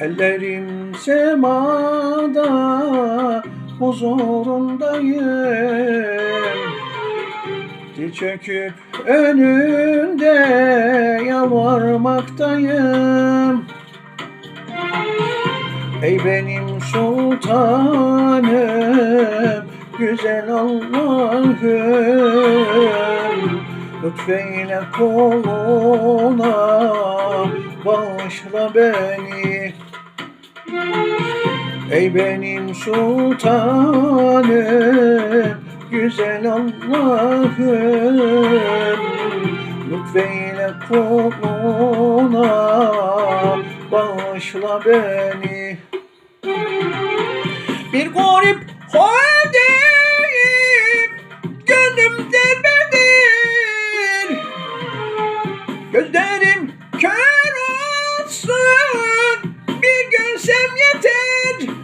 Ellerim semada huzurundayım. Dil çöküp önünde yalvarmaktayım. Ey benim sultanım, güzel Allah'ım. Lütfeyle koluna bağışla beni Ey benim sultanım, güzel Allah'ım. Lütfeyle koluna bağışla beni. Bir garip haldeyim, gönlüm derbedir yeter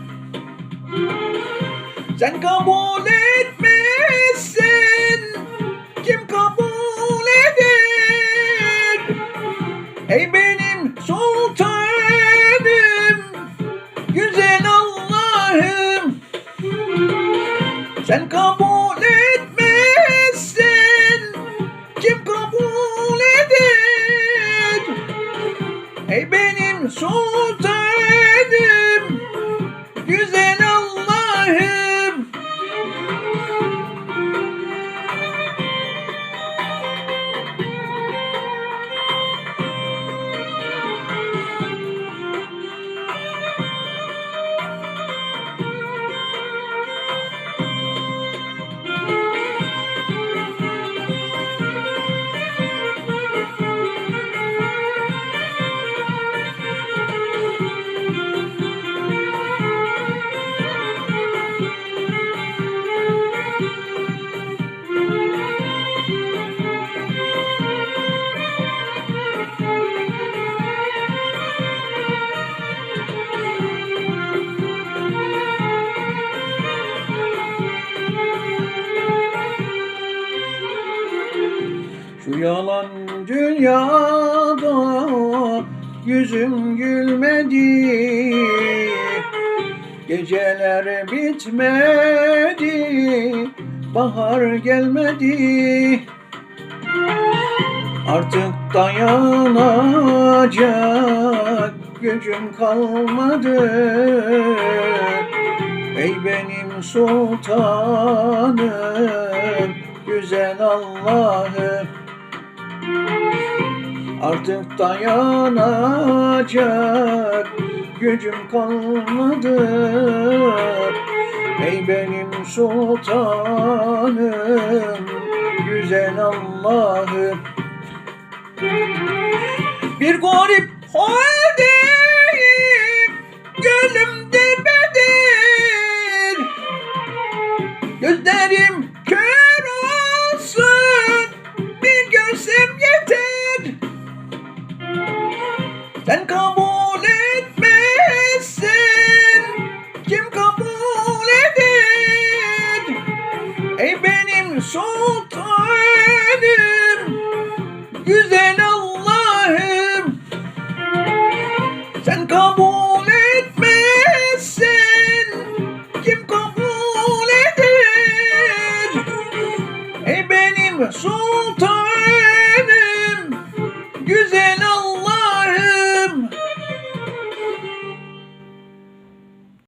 Sen kabul etmezsen, kim kabul eder? Ey benim sultanım, güzel Allah'ım Sen kabul etmezsen, kim kabul eder? Ey benim sultanım, güzel Allah'ım Şu yalan dünyada yüzüm gülmedi. Geceler bitmedi Bahar gelmedi. Artık dayanacak gücüm kalmadı. Ey benim sultanım Güzel Allah'ım Artık dayanacak gücüm kalmadı. Ey benim sultanım Güzel Allah'ım. Bir garip haldeyim Gönlüm derbedir Gözlerim Sen kabul etmezsin. Kim kabul eder? Ey benim sultanım Güzel Allah'ım. Sen kabul